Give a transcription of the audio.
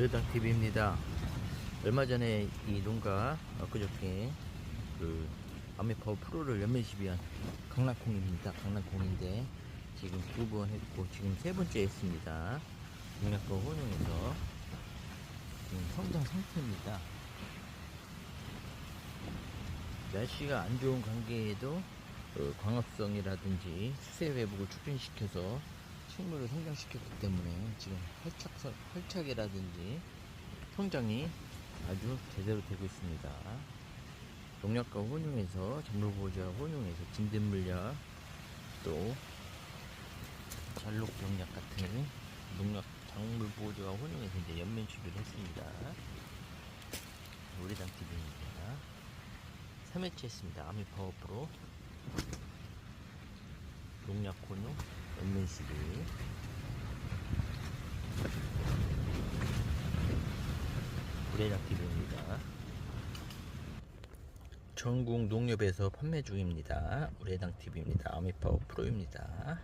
우레당 TV입니다. 얼마 전에 이 농가 엊그저께 그 아메파워 프로를 연매시 위한 강낭콩입니다. 강낭콩인데 지금 두 번 했고 지금 세 번째 했습니다. 농약과 혼용해서 지금 성장 상태입니다. 날씨가 안 좋은 관계에도 어, 광합성이라든지 수세 회복을 촉진시켜서 식물을 성장시켰기 때문에 지금 활착, 활착이라든지 성장이 아주 제대로 되고 있습니다. 농약과 혼용해서 작물보호제와 혼용해서 진딧물약 또 잔록병약 같은 농약 작물 보호제와 혼용해서 이제 연면치료를 했습니다. 우리당 TV입니다. 3회째 했습니다. 아미 파워 프로 농약 혼용 연면시비 우레당 TV입니다. 전국 농협에서 판매 중입니다. 우레당 TV입니다. 아미파워 프로입니다.